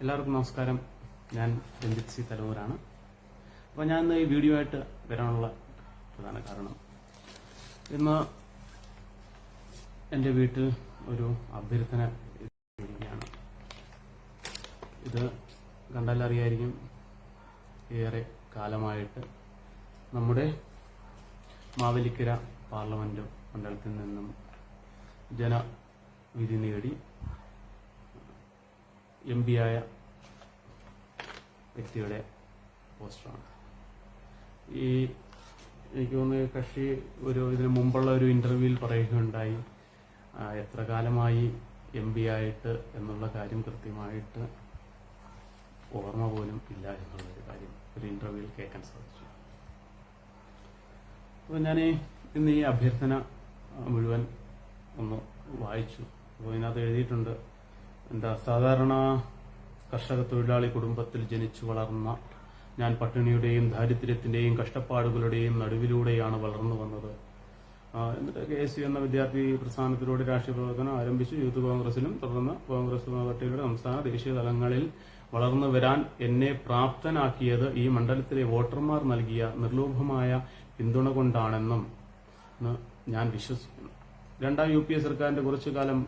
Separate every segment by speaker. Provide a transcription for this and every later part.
Speaker 1: എല്ലാവർക്കും നമസ്കാരം. ഞാൻ രഞ്ജിത് സി തലവൂരാണ്. അപ്പോൾ ഞാൻ ഇന്ന് ഈ വീഡിയോ ആയിട്ട് വരാനുള്ള പ്രധാന കാരണം. ഇന്ന് എന്റെ വീട്ടിൽ ഒരു അഭ്യർത്ഥന ഇരിക്കുകയാണ്. ഇത് കണ്ടാൽ അറിയായിരിക്കും ഏറെ കാലമായിട്ട് നമ്മുടെ മാവേലിക്കര പാർലമെന്റ് മണ്ഡലത്തിൽ നിന്നും ജനവിധി നേടി എം ആയ വ്യക്തിയുടെ പോസ്റ്ററാണ്. ഈ എനിക്ക് തോന്നുന്നു കക്ഷി ഒരു ഇതിന് മുമ്പുള്ള ഒരു ഇന്റർവ്യൂവിൽ പറയുകയുണ്ടായി എത്ര കാലമായി എം പി ആയിട്ട് എന്നുള്ള കാര്യം കൃത്യമായിട്ട് ഓർമ്മ പോലും ഇല്ല എന്നുള്ളൊരു കാര്യം ഒരു ഇന്റർവ്യൂവിൽ കേൾക്കാൻ സാധിച്ചു. അപ്പോൾ ഞാൻ ഇന്ന് ഈ അഭ്യർത്ഥന മുഴുവൻ ഒന്ന് വായിച്ചു. അപ്പോൾ ഇതിനകത്ത് എഴുതിയിട്ടുണ്ട് എന്താ സാധാരണ കർഷക തൊഴിലാളി കുടുംബത്തിൽ ജനിച്ചു വളർന്ന ഞാൻ പട്ടിണിയുടെയും ദാരിദ്ര്യത്തിന്റെയും കഷ്ടപ്പാടുകളുടെയും നടുവിലൂടെയാണ് വളർന്നു വന്നത്. എന്നിട്ട് കെ എസ് യു എന്ന വിദ്യാർത്ഥി പ്രസ്ഥാനത്തിലൂടെ രാഷ്ട്രീയ പ്രവർത്തനം ആരംഭിച്ചു. യൂത്ത് കോൺഗ്രസിലും തുടർന്ന് കോൺഗ്രസ് പാർട്ടിയുടെ സംസ്ഥാന ദേശീയ തലങ്ങളിൽ വളർന്നു വരാൻ എന്നെ പ്രാപ്തനാക്കിയത് ഈ മണ്ഡലത്തിലെ വോട്ടർമാർ നൽകിയ നിർലോഭമായ പിന്തുണ കൊണ്ടാണെന്നും ഞാൻ വിശ്വസിക്കുന്നു. രണ്ടാം യു പി എ സർക്കാരിന്റെ കുറച്ചു കാലം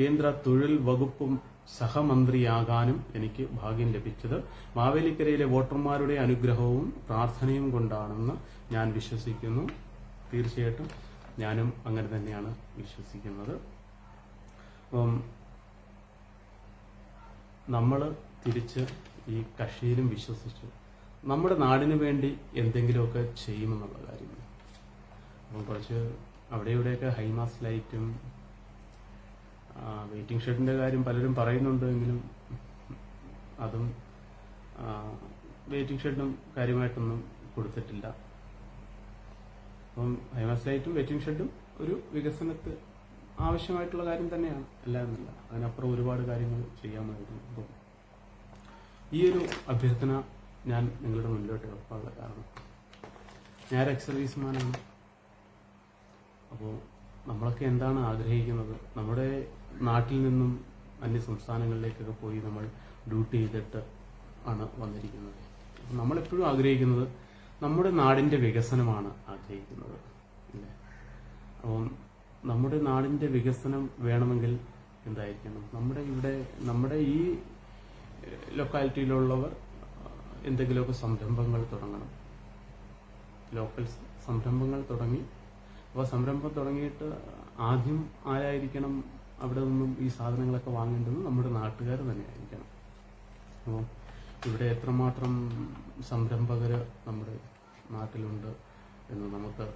Speaker 1: കേന്ദ്ര തൊഴിൽ വകുപ്പും സഹമന്ത്രിയാകാനും എനിക്ക് ഭാഗ്യം ലഭിച്ചത്. മാവേലിക്കരയിലെ വോട്ടർമാരുടെ അനുഗ്രഹവും പ്രാർത്ഥനയും കൊണ്ടാണെന്ന് ഞാൻ വിശ്വസിക്കുന്നു. തീർച്ചയായിട്ടും ഞാനും അങ്ങനെ തന്നെയാണ് വിശ്വസിക്കുന്നത്. നമ്മൾ തിരിച്ച് ഈ കക്ഷിയിലും വിശ്വസിച്ചു നമ്മുടെ നാടിനു വേണ്ടി എന്തെങ്കിലുമൊക്കെ ചെയ്യുമെന്നുള്ള കാര്യങ്ങൾ അപ്പം കുറച്ച് അവിടെ ഇവിടെയൊക്കെ ഹൈമാസ് ലൈറ്റും വെയിറ്റിംഗ് ഷെഡിന്റെ കാര്യം പലരും പറയുന്നുണ്ട് എങ്കിലും അതും വെയിറ്റിംഗ് ഷെഡും കാര്യമായിട്ടൊന്നും കൊടുത്തിട്ടില്ല. അപ്പം ഹൈമാസ് ലൈറ്റും വെയിറ്റിംഗ് ഷെഡും ഒരു വികസനത്ത് ആവശ്യമായിട്ടുള്ള കാര്യം തന്നെയാണ് അല്ല എന്നല്ല അതിനപ്പുറം ഒരുപാട് കാര്യങ്ങൾ ചെയ്യാമായിരുന്നു. അപ്പം ഈ ഒരു അഭ്യർത്ഥന ഞാൻ നിങ്ങളുടെ മുന്നിലോട്ട് ഉറപ്പാനുള്ള കാരണം. ഞാൻ എക്സ് സർവീസ്മാനാണ് അപ്പോൾ നമ്മളൊക്കെ എന്താണ് ആഗ്രഹിക്കുന്നത്? നമ്മുടെ നാട്ടിൽ നിന്നും അന്യ സംസ്ഥാനങ്ങളിലേക്കൊക്കെ പോയി നമ്മൾ ഡ്യൂട്ടി ചെയ്തിട്ട് ആണ് വന്നിരിക്കുന്നത്. നമ്മളെപ്പോഴും ആഗ്രഹിക്കുന്നത് നമ്മുടെ നാടിന്റെ വികസനമാണ് ആഗ്രഹിക്കുന്നത്. അല്ലേ? അപ്പം നമ്മുടെ നാടിന്റെ വികസനം വേണമെങ്കിൽ എന്തായിരിക്കണം? നമ്മുടെ ഇവിടെ നമ്മുടെ ഈ ലൊക്കാലിറ്റിയിലുള്ളവർ എന്തെങ്കിലുമൊക്കെ സംരംഭങ്ങൾ തുടങ്ങണം. ലോക്കൽ സംരംഭങ്ങൾ തുടങ്ങി. അപ്പോൾ സംരംഭം തുടങ്ങിയിട്ട് ആദ്യം ആരായിരിക്കണം അവിടെ നിന്നും ഈ സാധനങ്ങളൊക്കെ വാങ്ങേണ്ടത് നമ്മുടെ നാട്ടുകാർ തന്നെയായിരിക്കണം. അപ്പോൾ ഇവിടെ എത്രമാത്രം സംരംഭകർ നമ്മുടെ നാട്ടിലുണ്ട് എന്ന് നമുക്ക്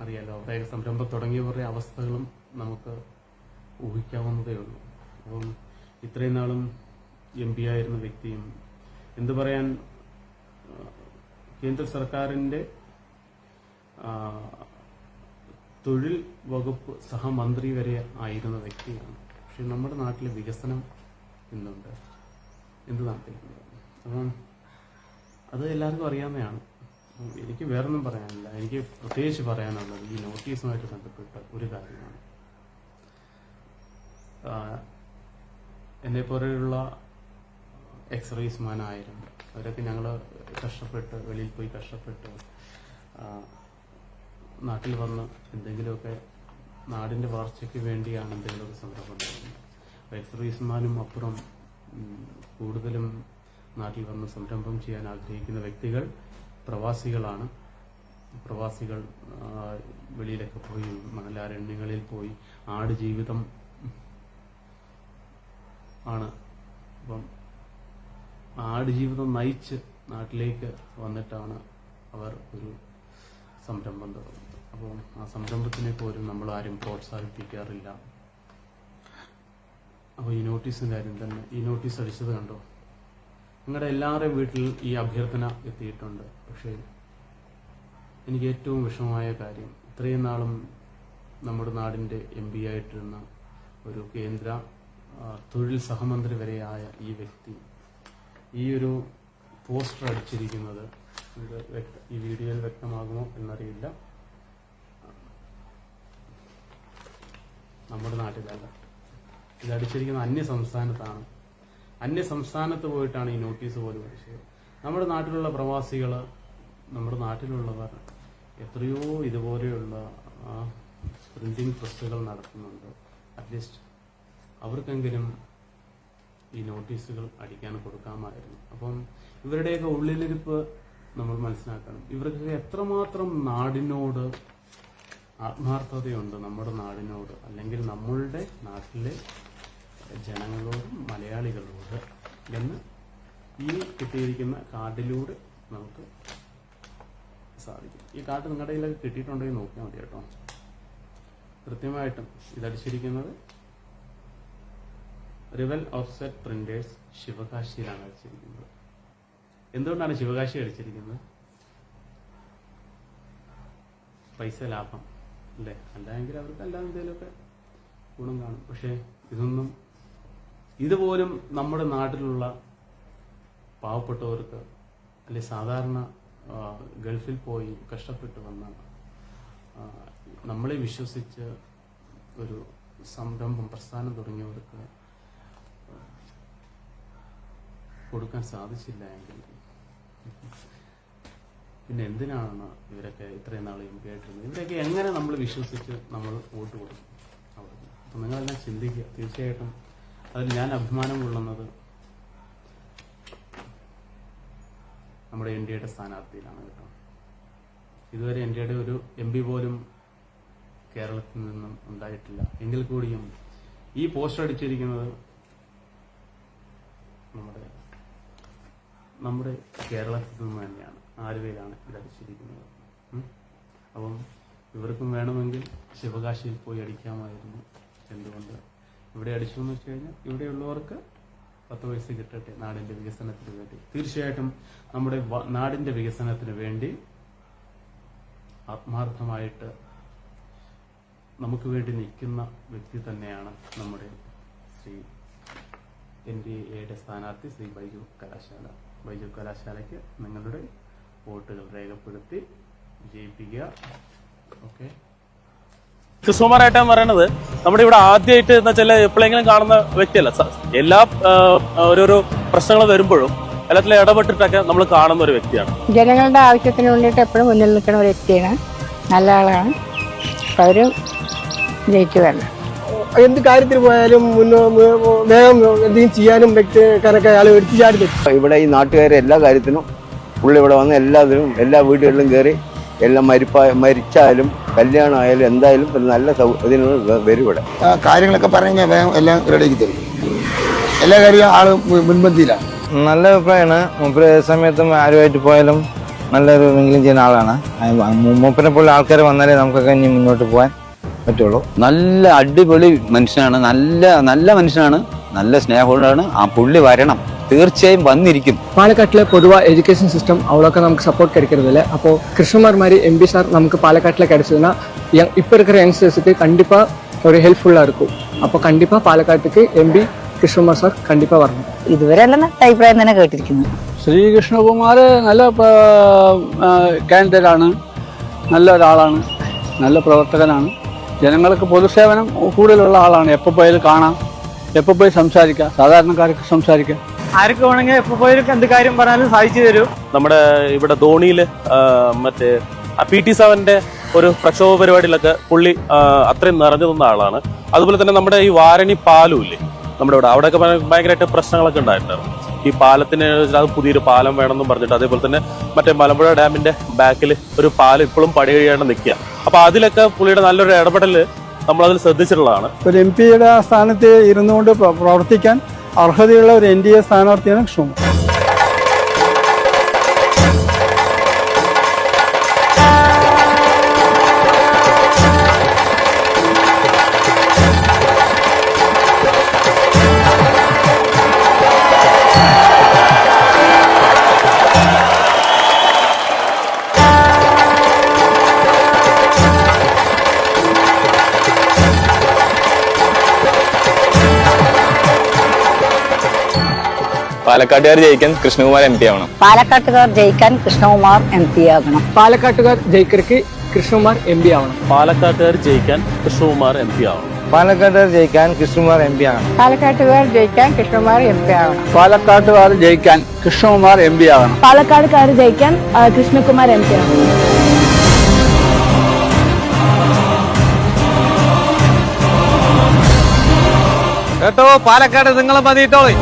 Speaker 1: അറിയാലോ. അവരുടെ സംരംഭം തുടങ്ങിയവരുടെ അവസ്ഥകളും നമുക്ക് ഊഹിക്കാവുന്നതേ ഉള്ളൂ. അപ്പം ഇത്രയും നാളും എം പി ആയിരുന്ന വ്യക്തിയും എന്തു പറയാൻ കേന്ദ്ര സർക്കാരിന്റെ ആ, തൊഴിൽ വകുപ്പ് സഹമന്ത്രി വരെ ആയിരുന്ന വ്യക്തിയാണ്. പക്ഷെ നമ്മുടെ നാട്ടിലെ വികസനം എന്നുണ്ട് എന്ത് നടത്തിയിട്ടുണ്ട് അപ്പം അത് എല്ലാവർക്കും അറിയാവുന്നതാണ്. എനിക്ക് വേറൊന്നും പറയാനില്ല. എനിക്ക് പ്രത്യേകിച്ച് പറയാനുള്ളത് ഈ നോട്ടീസുമായിട്ട് ബന്ധപ്പെട്ട ഒരു കാര്യമാണ്. എന്നെ പോലെയുള്ള എക്സറൈസ്മാനായാലും അവരൊക്കെ ഞങ്ങൾ കഷ്ടപ്പെട്ട് വെളിയിൽ പോയി കഷ്ടപ്പെട്ട് നാട്ടിൽ വന്ന് എന്തെങ്കിലുമൊക്കെ നാടിന്റെ വളർച്ചയ്ക്ക് വേണ്ടിയാണ് എന്തെങ്കിലുമൊക്കെ സംരംഭം വൈസ് അപ്പോൾ അപ്പുറം കൂടുതലും നാട്ടിൽ വന്ന് സംരംഭം ചെയ്യാൻ ആഗ്രഹിക്കുന്ന വ്യക്തികൾ പ്രവാസികളാണ്. പ്രവാസികൾ വെളിയിലൊക്കെ പോയി മണലാരണ്യങ്ങളിൽ പോയി ആട് ജീവിതം ആണ്. അപ്പം ആടുജീവിതം നയിച്ച് നാട്ടിലേക്ക് വന്നിട്ടാണ് അവർ ഒരു സംരംഭം തുടങ്ങുന്നത്. അപ്പോൾ ആ സംരംഭത്തിനെ പോലും നമ്മൾ ആരും പ്രോത്സാഹിപ്പിക്കാറില്ല. അപ്പോൾ ഈ നോട്ടീസിന്റെ കാര്യം തന്നെ ഈ നോട്ടീസ് അടിച്ചത് കണ്ടോ? നിങ്ങളുടെ എല്ലാവരുടെയും വീട്ടിൽ ഈ അഭ്യർത്ഥന എത്തിയിട്ടുണ്ട്. പക്ഷേ എനിക്ക് ഏറ്റവും വിഷമമായ കാര്യം ഇത്രയും നാളും നമ്മുടെ നാടിന്റെ എം പി ആയിട്ടിരുന്ന ഒരു കേന്ദ്ര തൊഴിൽ സഹമന്ത്രി വരെയായ ഈ വ്യക്തി ഈ ഒരു പോസ്റ്റർ അടിച്ചിരിക്കുന്നത് ഈ വീഡിയോയിൽ വ്യക്തമാകുമോ എന്നറിയില്ല. നമ്മുടെ നാട്ടിലല്ല. ഇത് അടിച്ചിരിക്കുന്ന അന്യ സംസ്ഥാനത്താണ് അന്യ സംസ്ഥാനത്ത് പോയിട്ടാണ് ഈ നോട്ടീസ് പോലും അടിച്ചത്. നമ്മുടെ നാട്ടിലുള്ള പ്രവാസികൾ നമ്മുടെ നാട്ടിലുള്ളവർ എത്രയോ ഇതുപോലെയുള്ള പ്രിന്റിംഗ് പ്രസ്സുകൾ നടത്തുന്നുണ്ട്. അറ്റ്ലീസ്റ്റ് അവർക്കെങ്കിലും ഈ നോട്ടീസുകൾ അടിക്കാൻ കൊടുക്കാമായിരുന്നു. അപ്പം ഇവരുടെയൊക്കെ ഉള്ളിലിരിപ്പ് നമ്മൾ മനസ്സിലാക്കണം. ഇവർക്ക് എത്രമാത്രം നാടിനോട് ആത്മാർത്ഥതയുണ്ട് നമ്മുടെ നാടിനോട് അല്ലെങ്കിൽ നമ്മളുടെ നാട്ടിലെ ജനങ്ങളോടും മലയാളികളോട് എന്ന് ഈ കിട്ടിയിരിക്കുന്ന കാർഡിലൂടെ നമുക്ക് സാധിക്കും. ഈ കാർഡ് നിങ്ങളുടെ കയ്യിലൊക്കെ കിട്ടിയിട്ടുണ്ടെങ്കിൽ നോക്കിയാൽ മതി കേട്ടോ. കൃത്യമായിട്ടും ഇതടിച്ചിരിക്കുന്നത് റിവൽ ഓഫ്സെറ്റ് പ്രിന്റേഴ്സ് ശിവകാശിയിലാണ് അടിച്ചിരിക്കുന്നത്. എന്തുകൊണ്ടാണ് ശിവകാശി അടിച്ചിരിക്കുന്നത്? പൈസ ലാഭം. അല്ലേ അല്ലെങ്കിൽ അവർക്ക് അല്ലാതെ എന്തെങ്കിലുമൊക്കെ ഗുണം കാണും. പക്ഷേ ഇതൊന്നും ഇതുപോലും നമ്മുടെ നാട്ടിലുള്ള പാവപ്പെട്ടവർക്ക് അല്ലെ സാധാരണ ഗൾഫിൽ പോയി കഷ്ടപ്പെട്ട് വന്ന നമ്മളെ വിശ്വസിച്ച് ഒരു സംരംഭം പ്രസ്ഥാനം തുടങ്ങിയവർക്ക് കൊടുക്കാൻ സാധിച്ചില്ല എങ്കിൽ പിന്നെ എന്തിനാണ് ഇവരൊക്കെ ഇത്രയും നാൾ എം പി ഇവരൊക്കെ എങ്ങനെ നമ്മൾ വിശ്വസിച്ച് നമ്മൾ വോട്ട് കൊടുക്കും? അവർക്ക് അപ്പം നിങ്ങളെല്ലാം ചിന്തിക്കുക. തീർച്ചയായിട്ടും അതിൽ ഞാൻ അഭിമാനം കൊള്ളുന്നത് നമ്മുടെ എൻ ഡി എയുടെ സ്ഥാനാർത്ഥിയിലാണ് കേട്ടോ. ഇതുവരെ എൻ ഡി എയുടെ ഒരു എം പി പോലും കേരളത്തിൽ നിന്നും ഉണ്ടായിട്ടില്ല. എങ്കിൽ കൂടിയും ഈ പോസ്റ്റർ അടിച്ചിരിക്കുന്നത് നമ്മുടെ നമ്മുടെ കേരളത്തിൽ നിന്ന് തന്നെയാണ്. ആലുവയിലാണ് ഇത് അടിച്ചിരിക്കുന്നത് അപ്പം ഇവർക്കും വേണമെങ്കിൽ ശിവകാശിയിൽ പോയി അടിക്കാമായിരുന്നു എന്തുകൊണ്ട്? ഇവിടെ അടിച്ചു എന്ന് വെച്ച് കഴിഞ്ഞാൽ ഇവിടെയുള്ളവർക്ക് പത്ത് പൈസ കിട്ടട്ടെ നാടിന്റെ വികസനത്തിന് വേണ്ടി. തീർച്ചയായിട്ടും നമ്മുടെ നാടിന്റെ വികസനത്തിന് വേണ്ടി ആത്മാർത്ഥമായിട്ട് നമുക്ക് വേണ്ടി നിൽക്കുന്ന വ്യക്തി തന്നെയാണ് നമ്മുടെ ശ്രീ എൻ ഡി എയുടെ സ്ഥാനാർത്ഥി ശ്രീ ബൈജു കലാശാല. ബൈജു കലാശാലയ്ക്ക് നിങ്ങളുടെ വോട്ടുകൾ രേഖപ്പെടുത്തി വിജയിപ്പിക്കുക. ഓക്കെ
Speaker 2: കൃഷ്ണകുമാരേട്ടൻ പറയണത്. നമ്മുടെ ഇവിടെ ആദ്യമായിട്ട് എന്ന് വെച്ചാൽ എപ്പോഴെങ്കിലും കാണുന്ന വ്യക്തിയല്ല. എല്ലാ ഓരോരോ പ്രശ്നങ്ങൾ വരുമ്പോഴും എല്ലാത്തിലും ഇടപെട്ടിട്ടൊക്കെ നമ്മൾ കാണുന്ന ഒരു വ്യക്തിയാണ്.
Speaker 3: ജനങ്ങളുടെ ആവശ്യത്തിന് വേണ്ടിയിട്ട് എപ്പോഴും മുന്നിൽ നിൽക്കുന്ന ഒരു വ്യക്തിയാണ്. നല്ല ആളാണ്. അവരും ജയിച്ചു വരണം.
Speaker 4: എന്ത് കാര്യത്തിന് പോയാലും വേഗം എന്തെങ്കിലും ചെയ്യാനും വ്യക്തിക്കാരൊക്കെ അയാൾ എടുത്തു ചാടി
Speaker 5: ഇവിടെ ഈ നാട്ടുകാരെ എല്ലാ കാര്യത്തിനും പുള്ളി ഇവിടെ വന്ന് എല്ലാത്തിനും എല്ലാ വീടുകളിലും കയറി എല്ലാം മരിപ്പ മരിച്ചാലും കല്യാണം ആയാലും എന്തായാലും ഒരു നല്ല സൗ- ഇതിന് വരും ഇവിടെ.
Speaker 6: കാര്യങ്ങളൊക്കെ പറഞ്ഞു കഴിഞ്ഞാൽ വേഗം എല്ലാം റെഡിയാക്കി തരും. എല്ലാ കാര്യവും ആൾ മുൻപന്തിയിലാണ്
Speaker 7: നല്ല അഭിപ്രായമാണ് മൂപ്പര് ഏത് സമയത്തും ആരുമായിട്ട് പോയാലും നല്ലൊരു എങ്കിലും ചെയ്യുന്ന ആളാണ്. മൂപ്പരെ പോലെ ആൾക്കാർ വന്നാലേ നമുക്കൊക്കെ ഇനി മുന്നോട്ട് പോകാൻ പറ്റുള്ളൂ.
Speaker 5: നല്ല അടിപൊളി മനുഷ്യനാണ്. നല്ല നല്ല മനുഷ്യനാണ്. നല്ല സ്നേഹമുള്ളതാണ് ആ പുള്ളി വരണം. തീർച്ചയായും വന്നിരിക്കും
Speaker 4: பாலக்காட்டில் பொதுவாக எஜுகேஷன் சிஸ்டம் அவ்வளோக்கா நமக்கு சப்போர்ட் கிடைக்கிறது இல்லை அப்போ கிருஷ்ணமார் மாதிரி எம்பி சார் நமக்கு பாலக்காட்டில் கிடைச்சதுன்னா யங் இப்போ இருக்கிற யங்ஸ்டர்ஸுக்கு கண்டிப்பாக ஒரு ஹெல்ப்ஃபுல்லாக இருக்கும் அப்போ கண்டிப்பாக பாலக்காட்டுக்கு எம்பி கிருஷ்ணமார் சார் கண்டிப்பாக வரணும்
Speaker 3: ഇതുവരെ എല്ലാം നല്ല അഭിപ്രായം തന്നെ കേട്ടിരിക്കുന്നു
Speaker 8: ശ്രീകൃഷ്ണകുമാർ നല്ല കാൻഡിഡേറ്റാണ് നല്ല ഒരാളാണ് നല്ല പ്രവർത്തകനാണ് ജനങ്ങൾക്ക് പൊതുസേവനം കൂടുതലുള്ള ആളാണ് എപ്പോൾ പോയാലും കാണാം എപ്പോൾ പോയി സംസാരിക്കാം സാധാരണക്കാർക്ക് സംസാരിക്കാം
Speaker 4: ആർക്ക് വേണമെങ്കിൽ എപ്പോൾ പോയാലും എന്ത് കാര്യം പറഞ്ഞാലും സാധിച്ചു തരും.
Speaker 2: നമ്മുടെ ഇവിടെ ധോണിയിൽ ആ, മറ്റേ പി ടി സെവന്റെ ഒരു പ്രക്ഷോഭ പരിപാടിയിലൊക്കെ പുള്ളി അത്രയും നിറഞ്ഞു നിന്ന ആളാണ്. അതുപോലെ തന്നെ നമ്മുടെ ഈ വാരണി പാലും ഇല്ലേ നമ്മുടെ ഇവിടെ അവിടെയൊക്കെ ഭയ- ഭയങ്കരമായിട്ട് പ്രശ്നങ്ങളൊക്കെ ഉണ്ടായിട്ടുണ്ടായിരുന്നു ഈ പാലത്തിന് അത് പുതിയൊരു പാലം വേണമെന്നും പറഞ്ഞിട്ട് അതേപോലെ തന്നെ മറ്റേ മലമ്പുഴ ഡാമിന്റെ ബാക്കിൽ ഒരു പാലം ഇപ്പോഴും പണി കഴിയാണ്ട് നിൽക്കുക. അപ്പൊ അതിലൊക്കെ പുള്ളിയുടെ നല്ലൊരു ഇടപെടൽ നമ്മൾ അതിൽ ശ്രദ്ധിച്ചിട്ടുള്ളതാണ്.
Speaker 4: ഒരു എം പിയുടെ സ്ഥാനത്ത് ഇരുന്നുകൊണ്ട് പ്രവർത്തിക്കാൻ അർഹതയുള്ള ഒരു എൻ ഡി എ സ്ഥാനാർത്ഥിയാണ് കൃഷ്ണകുമാർ
Speaker 7: പാലക്കാട്ടുകാർ ജയിക്കാൻ കൃഷ്ണകുമാർ എം പി ആവണം.
Speaker 3: പാലക്കാട്ടുകാർ ജയിക്കാൻ കൃഷ്ണകുമാർ എം പി ആകണം.
Speaker 4: പാലക്കാട്ടുകാർ ജയിക്കർക്ക് കൃഷ്ണകുമാർ എം പി ആവണം.
Speaker 2: പാലക്കാട്ടുകാർ ജയിക്കാൻ കൃഷ്ണകുമാർ എം പി ആവണം.
Speaker 7: പാലക്കാട്ടുകാർ ജയിക്കാൻ കൃഷ്ണകുമാർ എം പി ആവണം
Speaker 3: പാലക്കാട്ടുകാർ ജയിക്കാൻ കൃഷ്ണകുമാർ എം പി ആവണം
Speaker 8: പാലക്കാട്ടുകാർ ജയിക്കാൻ കൃഷ്ണകുമാർ എം പി ആകണം.
Speaker 9: പാലക്കാടുകാർ ജയിക്കാൻ കൃഷ്ണകുമാർ എം പി ആവണം
Speaker 7: കേട്ടോ പാലക്കാട് നിങ്ങളെ മതിയിട്ടോളി.